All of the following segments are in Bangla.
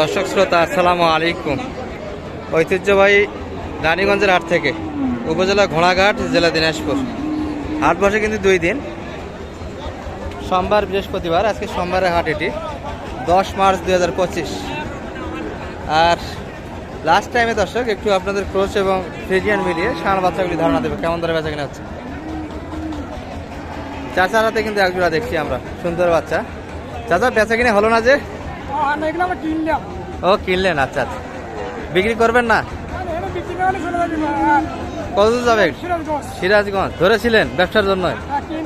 দর্শক শ্রোতা, আসসালামু আলাইকুম। ঐতিহ্যবাহী রানীগঞ্জের হাট থেকে উপজেলা ঘোড়াঘাট, জেলা দিনাজপুর। হাট বসে কিন্তু দুই দিন। সোমবার, বৃহস্পতিবার, আজকে সোমবারের হাট এটি, দশ মার্চ দুই হাজার পঁচিশ। আর লাস্ট টাইমে দর্শক, একটু আপনাদের ক্রোচ এবং ফ্রিজিয়ান মিলিয়ে ষাঁড় বাচ্চাগুলি ধারণা দেবে, কেমন ধরে বেচা কিনা হচ্ছে। চাচার হাতে কিন্তু একজোড়া দেখছি আমরা, সুন্দর বাচ্চা। চাচা, বেচা কিনে হলো না যে? ও কিনলেন আচ্ছা আচ্ছা। বিক্রি করবেন না? যাবে কত যাবে? সিরাজগঞ্জ। ধরেছিলেন ব্যবসার জন্য?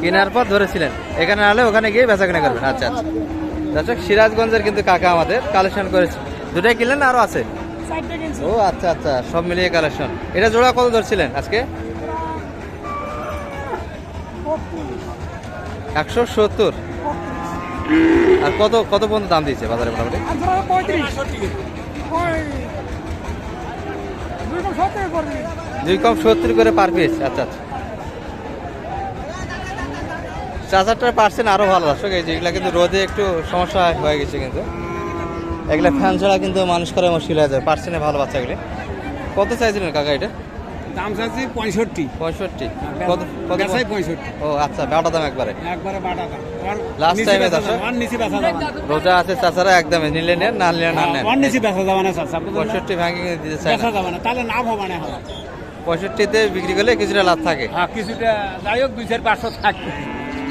কেনার পর ধরেছিলেন। এখানে আলে ওখানে গিয়ে বেচা কিনা করবেন। আচ্ছা আচ্ছা। দর্শক সিরাজগঞ্জের কিন্তু কাকা আমাদের কালেকশন করেছে। দুটাই কিনলেন না আরও আছে? ও আচ্ছা আচ্ছা। সব মিলিয়ে কালেকশন। এটা জোড়া কত ধরছিলেন আজকে? একশো সত্তর। আর কত কত পর্যন্ত দাম দিয়েছে বাজারে মোটামুটি? দুই কম সত্তর করে পার পিস আচ্ছা আচ্ছা। চার্জারটা পার্সেন্ট আরও ভালো এই যে এগুলা কিন্তু রোদে একটু সমস্যা হয়ে গেছে কিন্তু। এগুলা ফ্যান ছাড়া কিন্তু মানুষ করে মুশকিল হয়ে যায় পার্সেন্টে ভালো বাচ্চাগুলি। কত চাইছিলেন কাকা এটা? দাম চাচ্ছি পঁয়ষট্টি। পঁয়ষট্টি। বেচাই পঁয়ষট্টি। ও আচ্ছা বাটা দাম একবারে। একবারে বাটা দাম। নিচে বেচা যাবে রোজা আছে চাচারা একদমে নিলে নেন না নিলে না নেন। ওয়ান নিচে বেচা যাবে না চাচা পঁয়ষট্টি ভাঙে দিতে চায় বেচা না যাবে না তাহলে লাভ হবে না পঁয়ষট্টিতে বিক্রি করলে কিছুটা লাভ থাকে। হ্যাঁ কিছুটা যাই হোক দুই চার পাঁচশো থাকবে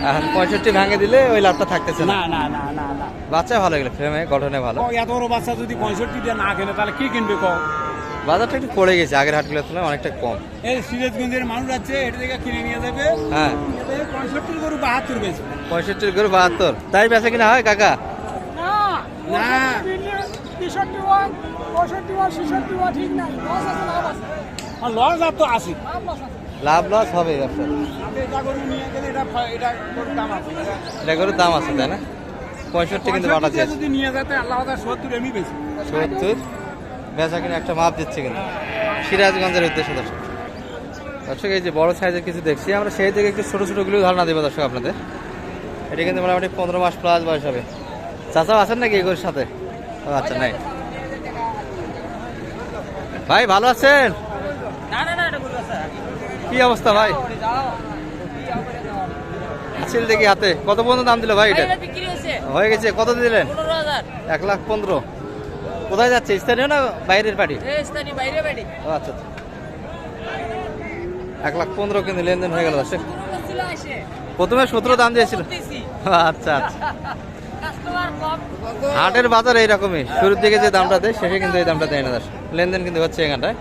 আর পঁয়ষট্টি ভাঙে দিলে ওই লাভটা থাকতেছে না। না না না না না। বাচ্চা ভালো এগুলো ফ্রেমে গঠনে ভালো। এত বড় বাচ্চা যদি পঁয়ষট্টি দিয়ে না কেনে তাহলে কি কিনবে কো বাজারটা একটু পড়ে গেছে আগের হাটগুলোর তুলনায় অনেকটা কম। এই সিরাজগঞ্জের মানুষ আছে এটা থেকে কিনে নিয়ে যাবে। হ্যাঁ। পঁয়ষট্টি গরু বাহাত্তর বেচবে। পঁয়ষট্টির করে বাহাত্তর। তাই বেচা কিনা হয় কাকা? না লাভ লস তো আসি লাভ লস আছে। হবে ব্যবসা এটা গরু নিয়ে গেলে এটা ফ- এটা গরুর দাম আছে। তাই না? পঁয়ষট্টি কিন্তু বাটা দিয়ে চেয়েছে নিয়ে যেতে আল্লাহ সত্তর এমনি বেশি সত্তর? বেচা কিনা একটা মাপ দিচ্ছে কিন্তু সিরাজগঞ্জের উদ্দেশ্যে দর্শক। দর্শক এই যে বড় সাইজের কিছু দেখছি আমরা সেই থেকে একটু ছোটো ছোটোগুলো ধারণা দেবো দর্শক আপনাদের। এটা কিন্তু মোটামুটি পনেরো মাস প্লাস বয়স হবে। চাচাও আছেন নাকি এগুলোর সাথে? আচ্ছা নাই। ভাই ভালো আছেন? কি অবস্থা ভাই? ছিল দেখি হাতে। কত পর্যন্ত দাম দিল ভাই এটা? হয়ে গেছে কত দিলেন? এক লাখ পনেরো। কোথায় যাচ্ছে? স্থানীয় না বাইরের পার্টি ও আচ্ছা আচ্ছা। এক লাখ পনেরো কিন্তু লেনদেন হয়ে গেল প্রথমে সতেরো দাম দিয়েছিল। আচ্ছা আচ্ছা। হাটের বাজার এইরকমই। শুরুর দিকে যে দামটা দেয় শেষে কিন্তু এই দামটা দেয় না দর্শক। লেনদেন কিন্তু হচ্ছে এখানটায়।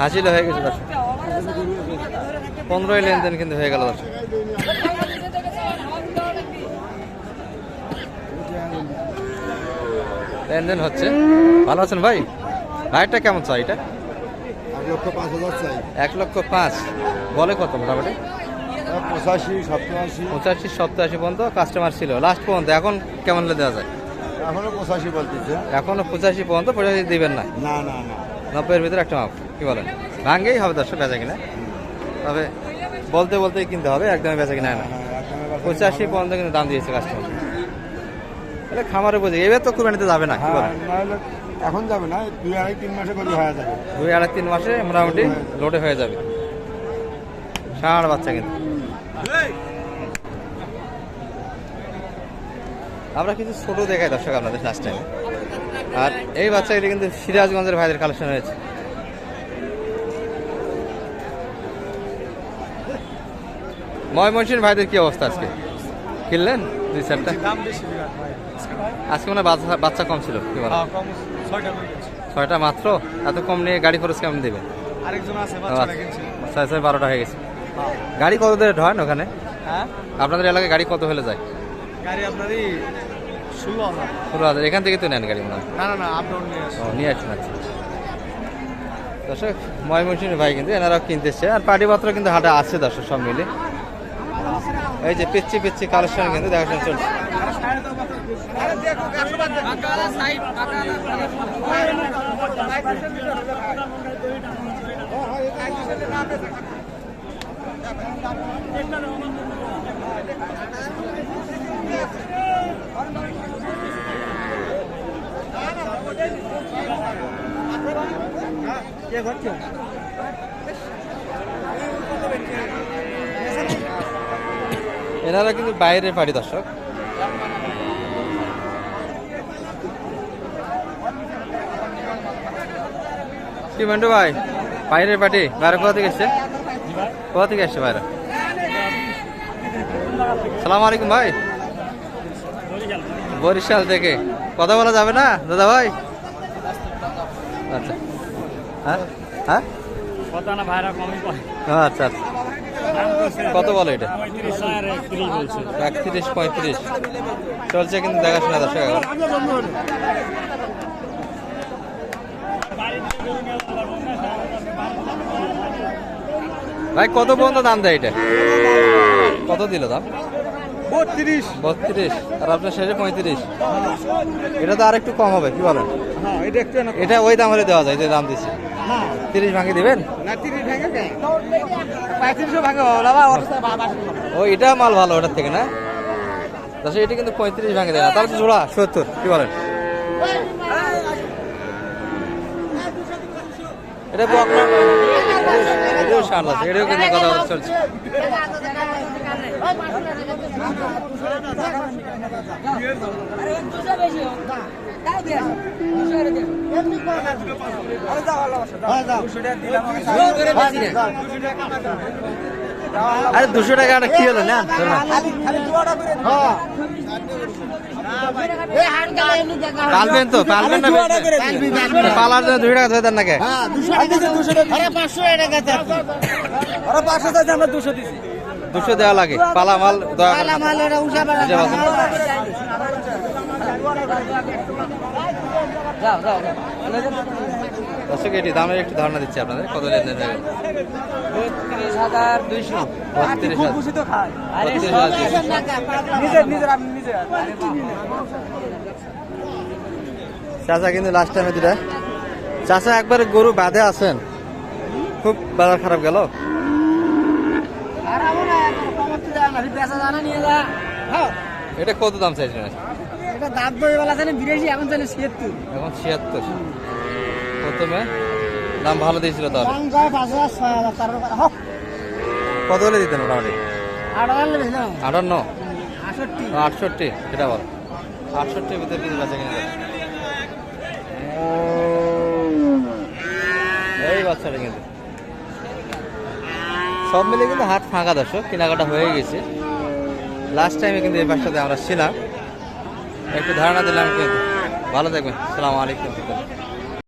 হাসিল হয়ে গেছে দর্শক। পনেরোই লেনদেন কিন্তু হয়ে গেল দর্শক। লেনদেন হচ্ছে। ভালো আছেন ভাই? ভাইটা কেমন চাই এটা? এক লক্ষ পাঁচ হাজার চাই। এক লক্ষ পাঁচ। বলে কত মোটামুটি? পঁচাশি সপ্তাশি। পঁচাশি সপ্তাশি পর্যন্ত কাস্টমার ছিল। লাস্ট পর্যন্ত এখন কেমন দেওয়া যায় এখনও পঁচাশি বলতেছে। এখনও পঁচাশি পর্যন্ত পঁচাশি দিবেন না? না না না। নব্বইয়ের ভিতরে একটা মাপ কি বলেন? ভাঙ্গেই হবে দর্শক বেচা কিনা। তবে বলতে বলতেই কিনতে হবে একদমই বেচা কিনা না। হ্যাঁ, কথা পঁচাশি পর্যন্ত কিন্তু দাম দিয়েছে কাস্টমার খামারে বুঝে এবার তো খুব কুরবানিতে যাবে না কি হ্যাঁ, বলেন এখন যাবে না দুই আড়াই তিন মাসে করে হয়ে যাবে। দুই আড়াই তিন মাসে মোটামুটি লোডে হয়ে যাবে। ষাঁড় বাচ্চা কিন্তু। আমরা কিছু ছোট দেখাই দর্শক আপনাদের লাস্ট টাইম আর এই বাচ্চাগুলি কিন্তু সিরাজগঞ্জের ভাইদের কালেকশন হয়েছে ময়মনসিংহ ভাইদের কি অবস্থা আজকে? কিনলেন? দুই চারটা? দাম বেশি আজকে মানে বাচ্চা বাচ্চা কম ছিল কি কম ছয়টা ছয়টা মাত্র? এত কম নিয়ে গাড়ি খরচ কেমন দেবেন আরেকজন আছে ও আচ্ছা। ছয় ছয় বারোটা হয়ে গেছে। গাড়ি কত দূরে হয় না ওখানে? হ্যাঁ? আপনাদের এলাকায় গাড়ি কত হলে যায়? গাড়ি আপনারই ষোলো হাজার। এখান থেকে তো নেন গাড়ি মনে হয়। না না নিয়ে আসুন আচ্ছা। দর্শক ময়মনসিংহ ভাই কিন্তু এনারাও কিনতে এসছে। আর পার্টি পাত্র কিন্তু হাটে আছে দর্শক সব মিলে এই যে পিচ্ছি পিচ্ছি কালেকশন কিন্তু দেখাশোনা চলছে। এনারা কিন্তু বাইরে পারি দর্শক। কি মন্টু ভাই? বাইরের পার্টি? বাইরে কোথা থেকে এসছে? কোথা থেকে এসছে বাইরে? সালাম আলাইকুম ভাই। বরিশাল থেকে। কথা বলা যাবে না দাদা ভাই? আচ্ছা। হ্যাঁ? হ্যাঁ? আচ্ছা আচ্ছা। কত বলো এটা? একত্রিশ পঁয়ত্রিশ। চলছে কিন্তু দেখাশোনা দর্শক। ভাই কত পর্যন্ত দাম দেয় এটা? কত দিল দাম? বত্রিশ। বত্রিশ। আর আপনার শেষে পঁয়ত্রিশ। এটা তো আর একটু কম হবে কি বলেন? হ্যাঁ এটা ওই দাম হলে দেওয়া যায় যে দাম দিচ্ছি তিরিশ ভাঙি দিবেন? ও এটা মাল ভালো ওটার থেকে না? দশ এটা কিন্তু পঁয়ত্রিশ ভাঙে দেয় না। তাহলে জোড়া সত্তর কি বলেন? এটা বকনা এটাও ষাট আছে এটাও কিন্তু কথা চলছে। দুশো আরে দুশো টাকা কি হলো না? ধরো পালবেন তো পালবেন না পালার জন্য দুশো টাকা ধরে দেন নাকি? দুশো দেওয়া লাগে। পালা মাল দয়া করে না। বুঝতে পারছেন? দর্শক এটি দামের একটু ধারণা দিচ্ছি আপনাদের। কত লেনদেন হবে? বত্রিশ হাজার দুইশো। চাচা কিন্তু লাস্ট টাইমে দুটা চাচা একবার গরু বাঁধে আছেন? খুব বাজার খারাপ গেল? এটা কত দাম চাইছেন? এটা দাঁত বই বলা জানে বিরাশি এখন জানে ছিয়াত্তর। এখন ছিয়াত্তর। প্রথমে দাম ভালো দিয়েছিল তাহলে। দাম যায় পাঁচ হাজার ছয় হাজার তার হোক। কত হলে দিতেন মোটামুটি? আট আটান্ন? আটষট্টি। এটা বলো আটষট্টির ভিতরে কিন্তু বেঁচে কিনে এই বাচ্চাটা কিন্তু। সব মিলে কিন্তু হাত ফাঁকা দর্শক কেনাকাটা হয়ে গেছে। লাস্ট টাইমে কিন্তু এই বাসটাতে আমরা ছিলাম। একটু ধারণা দিলাম কিন্তু। ভালো থাকবেন। সালাম আলাইকুম।